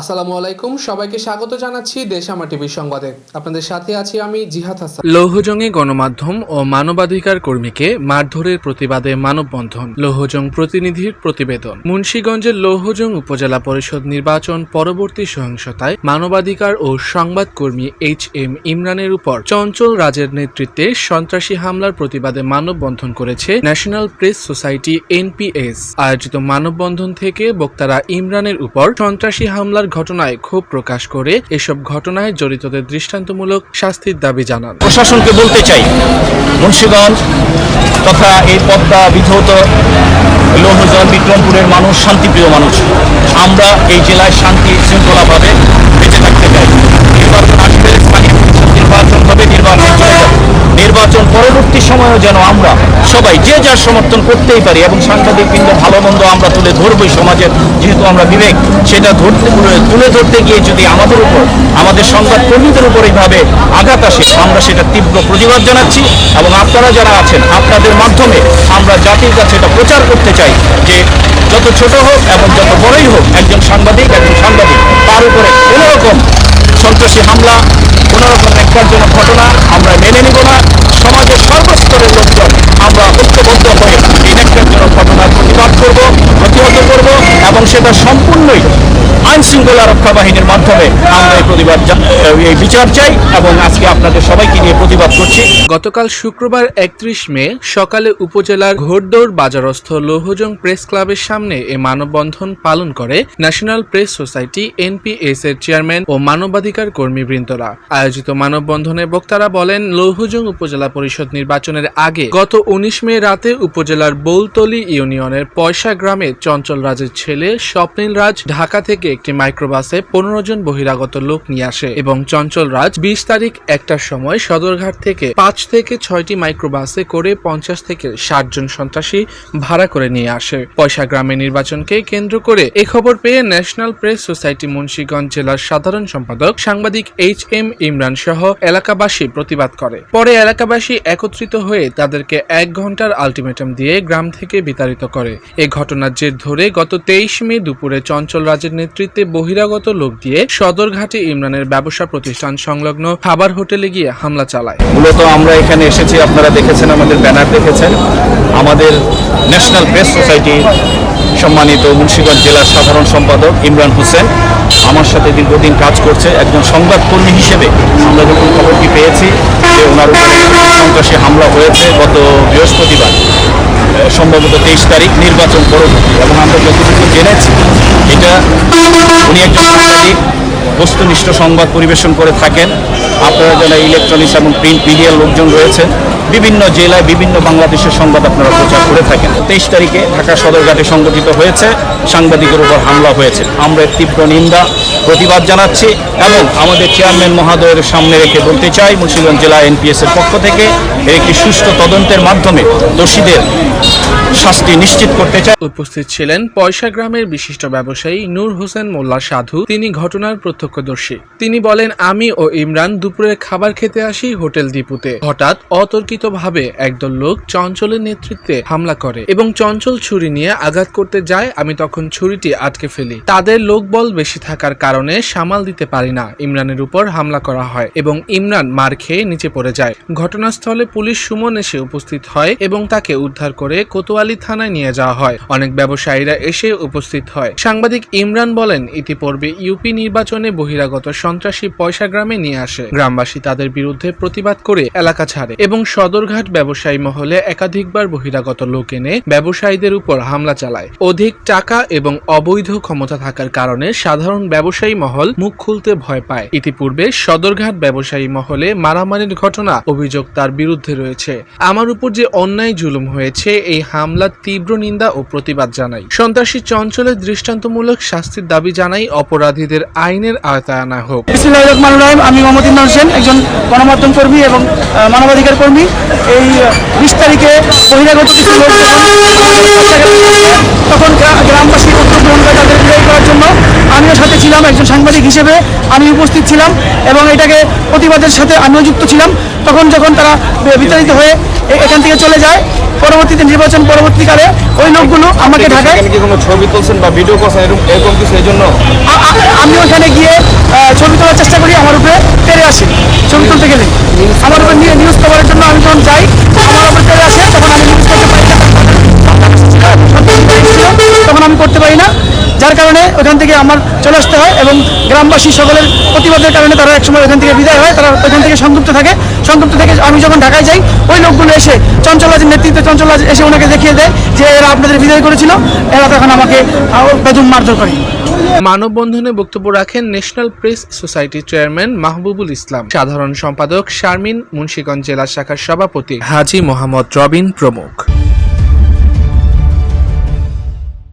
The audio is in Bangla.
আসসালামু আলাইকুম, সবাইকে স্বাগত জানাচ্ছি দেশামা টিভি সংবাদে। আপনাদের সাথে আছি আমি জিহাদ হাসান। লৌহজংয়ে গণমাধ্যম ও মানবাধিকার কর্মীকে মারধরের প্রতিবাদে মানববন্ধন, লৌহজং প্রতিনিধির প্রতিবেদন। মুন্সীগঞ্জের লৌহজং উপজেলা পরিষদ নির্বাচন পরবর্তী সহিংসতায় মানবাধিকার ও সংবাদ কর্মী এইচ এম ইমরানের উপর চঞ্চল রাজের নেতৃত্বে সন্ত্রাসী হামলার প্রতিবাদে মানববন্ধন করেছে ন্যাশনাল প্রেস সোসাইটি এনপিএস। আয়োজিত মানববন্ধন থেকে বক্তারা ইমরানের উপর সন্ত্রাসী হামলার ঘটনায় ক্ষোভ প্রকাশ করে এসব ঘটনায় জড়িতদের দৃষ্টান্তমূলক শাস্তির দাবি জানান। প্রশাসনকে বলতে চাই, মুন্সিগঞ্জ তথা এই পদ্মা বিধৌত লৌহজন বিক্রমপুরের মানুষ, শান্তিপ্রিয় মানুষ, আমরা এই জেলায় শান্তি শৃঙ্খলাভাবে বেঁচে থাকতে চাই। নির্বাচন পরবর্তী সময়েও যেন আমরা সবাই যে যার সমর্থন করতেই পারি এবং সাংবাদিক বৃন্দ ভালো মন্দ আমরা তুলে ধরবই সমাজের, যেহেতু আমরা বিবেক, সেটা ধরতে, তুলে ধরতে গিয়ে যদি আমাদের উপর, আমাদের সংবাদ কর্মীদের উপর এইভাবে আঘাত আসে, আমরা সেটা তীব্র প্রতিবাদ জানাচ্ছি এবং আপনারা যারা আছেন, আপনাদের মাধ্যমে আমরা জাতির কাছে এটা প্রচার করতে চাই যে যত ছোট হোক এবং যত বড়ই হোক, একজন সাংবাদিক একজন সাংবাদিক, তার উপরে কোনো রকম সন্ত্রাসী হামলা কোনো একজনের ঘটনা আমরা মেনে নিব না। সমাজের সর্বস্তরের লোকজন আমরা ঐক্যবদ্ধ হয়ে এই একজনের ঘটনার প্রতিবাদ করব, প্রতিহত করব এবং সেটা সম্পূর্ণই আইন শৃঙ্খলা রক্ষা বাহিনীর মাধ্যমে আমরা এই প্রতিবাদ এই বিচার চাই এবং আজকে আপনাদের সবাইকে নিয়ে প্রতিবাদ করছি। গতকাল শুক্রবার একত্রিশ মে সকালে উপজেলার ঘোড়দৌড় বাজারস্থ লৌহজং প্রেস ক্লাবের সামনে এ মানববন্ধন পালন করে ন্যাশনাল প্রেস সোসাইটি, এনপিএস এর চেয়ারম্যান ও মানবাধিকার কর্মীবৃন্দরা আয়োজিত মানববন্ধনে বক্তারা বলেন, লৌহজং উপজেলা পরিষদ নির্বাচনের আগে গত উনিশ মে রাতে উপজেলার বৌলতলি ইউনিয়নের পয়সা গ্রামে চঞ্চল রাজের ছেলে স্বপ্নিল রাজ ঢাকা থেকে একটি মাইক্রোবাসে পনেরো জন বহিরাগত লোক নিয়ে আসে এবং চঞ্চল রাজ বিশ তারিখ একটার সময় সদরঘাট থেকে পাঁচ থেকে ছয়টি মাইক্রোবাসে করে পঞ্চাশ থেকে ষাট জন সন্ত্রাসী ভাড়া করে নিয়ে আসে। পয়সা গ্রামে নির্বাচনকে কেন্দ্র করে এ খবর পেয়ে ন্যাশনাল প্রেস সোসাইটি মুন্সিগঞ্জ জেলার সাধারণ সম্পাদক সাংবাদিক এইচ এম ইমরান সহ এলাকাবাসী প্রতিবাদ করে। পরে এলাকাবাসী একত্রিত হয়ে তাদেরকে এক ঘণ্টার আলটিমেটাম দিয়ে গ্রাম থেকে বিতাড়িত করে। এ ঘটনার জের ধরে গত তেইশ মে দুপুরে চঞ্চল রাজের নেতৃত্বে বহিরাগত লোক দিয়ে সদরঘাটে ইমরানের ব্যবসা প্রতিষ্ঠান সংলগ্ন খাবার হোটেলে গিয়ে হামলা চালায়। মূলত আমরা এখানে এসেছি, আপনারা দেখেছেন, আমাদের ব্যানার দেখেছেন। আমাদের ন্যাশনাল প্রেস সোসাইটি সম্মানিত মুন্সিগঞ্জ জেলার সাধারণ সম্পাদক ইমরান হোসেন। আমার সাথে দীর্ঘদিন কাজ করছে একজন সংবাদকর্মী হিসেবে। আমরা যখন খবরটি পেয়েছি যে ওনার উপরে সন্ত্রাসী হামলা হয়েছে গত বৃহস্পতিবার। সম্ভবত তেইশ তারিখ নির্বাচন পরবর্তী। এবং আমরা যতটুকু জেনেছি, এটা উনি একজন সাংবাদিক বস্তুনিষ্ঠ সংবাদ পরিবেশন করে থাকেন। আপনারা যারা ইলেকট্রনিক্স এবং প্রিন্ট মিডিয়ার লোকজন রয়েছেন, বিভিন্ন জেলায়, বিভিন্ন বাংলাদেশের সংবাদ আপনারা প্রচার করে থাকেন। তেইশ তারিখে ঢাকা সদরঘাটে সংগঠিত হয়েছে, সাংবাদিকের উপর হামলা হয়েছে। আমরা তীব্র নিন্দা, প্রতিবাদ জানাচ্ছি এবং আমাদের চেয়ারম্যান মহোদয়ের সামনে রেখে বলতে চাই, মুন্সিগঞ্জ জেলা এনপিএস এর পক্ষ থেকে এর একটি সুষ্ঠু তদন্তের মাধ্যমে দোষীদের শাস্তি নিশ্চিত করতে চাই উপস্থিত ছিলেন পয়সা গ্রামের বিশিষ্ট ব্যবসায়ী নূর হোসেন মোল্লা সাধু। তিনি ঘটনার প্রত্যক্ষদর্শী। তিনি বলেন, আমি ও ইমরান দুপুরে খাবার খেতে আসি হোটেল দীপুতে হঠাৎ অতর্কিতভাবে একদল লোক চঞ্চলের নেতৃত্বে হামলা করে এবং চঞ্চল ছুরি নিয়ে আঘাত করতে যায়। আমি তখন ছুরিটি আটকে ফেলি। তাদের লোকবল বেশি থাকার কারণে সামাল দিতে পারি না। ইমরানের উপর হামলা করা হয় এবং ইমরান মার খেয়ে নিচে পড়ে যায়। ঘটনাস্থলে পুলিশ সুমন এসে উপস্থিত হয় এবং তাকে উদ্ধার করে কোতোয়ালি থানায় নিয়ে যাওয়া হয়। অনেক ব্যবসায়ীরা এসে উপস্থিত হয়। সাংবাদিক ইমরান বলেন, ইতিপূর্বে ইউপি নির্বাচনে বহিরাগত সন্ত্রাসী পয়সা গ্রামে নিয়ে আসে। গ্রামবাসী তাদের বিরুদ্ধে প্রতিবাদ করে এলাকা ছাড়ে এবং সদরঘাট ব্যবসায়ী মহলে একাধিকবার বহিরাগত লোক এনে ব্যবসায়ীদের উপর হামলা চালায়। অধিক টাকা এবং অবৈধ ক্ষমতা থাকার কারণে সাধারণ ব্যবসায়ী মহল মুখ খুলতে ভয় পায়। ইতিপূর্বে সদরঘাট ব্যবসায়ী মহলে মারামারির ঘটনা অভিযোগ তার বিরুদ্ধে রয়েছে। আমার উপর যে অন্যায় জুলুম হয়েছে, এই হামলার তীব্র নিন্দা ও প্রতিবাদ জানাই। সন্ত্রাসী চঞ্চলের দৃষ্টান্তমূলক শাস্তির দাবি জানাই অপরাধীদের আইনের আওতায় আনা হোক। আমি মোহাম্মদ ইমরান হোসেন, একজন গণমাধ্যম কর্মী এবং মানবাধিকার কর্মী। এই বিশ তারিখে বহিরাগত কিছু তখন গ্রামবাসী গ্রহণ তাদের বিদায় করার জন্য আমিও সাথে ছিলাম, একজন সাংবাদিক হিসেবে আমি উপস্থিত ছিলাম এবং এটাকে প্রতিবাদের সাথে আমিও যুক্ত ছিলাম। তখন যখন তারা বিতাড়িত হয়ে এখান থেকে চলে যায়। পরবর্তীতে নির্বাচন পরবর্তীকালে ওই লোকগুলো আমাকে ঢাকায় কি কোনো ছবি তুলছেন বা ভিডিও করছেন? এরকম এরকম কিছু এই জন্য? আমি ওখানে গিয়ে ছবি তোলার চেষ্টা করি আমার উপরে তেড়ে আসে। ছবি তুলতে গেলে। আমার উপরে নিয়ে নিউজ কভারের জন্য আমি যখন যাই আমার উপরে তেড়ে আসে তখন আমি নিউজ করতে পারি তখন আমি করতে পারি না। যার কারণে ওখান থেকে আমার চলে আসতে হয় এবং গ্রামবাসী সকলের প্রতিবাদের কারণে তারা একসময় ওখান থেকে বিদায় হয় তারা ওখান থেকে সংযুক্ত থাকে। সংযুক্ত থেকে আমি যখন ঢাকায় যাই, ওই লোকগুলো এসে চঞ্চলাজের নেতৃত্বে চঞ্চলাজ এসে ওনাকে দেখিয়ে দেয় যে এরা আপনাদের বিদায় করেছিল, এরা তখন আমাকে বেদম মারধর করে। মানববন্ধনে বক্তব্য রাখেন ন্যাশনাল প্রেস সোসাইটির চেয়ারম্যান মাহবুবুল ইসলাম। সাধারণ সম্পাদক শারমিন মুন্সীগঞ্জ জেলা শাখার সভাপতি হাজি মোহাম্মদ রবিন প্রমুখ।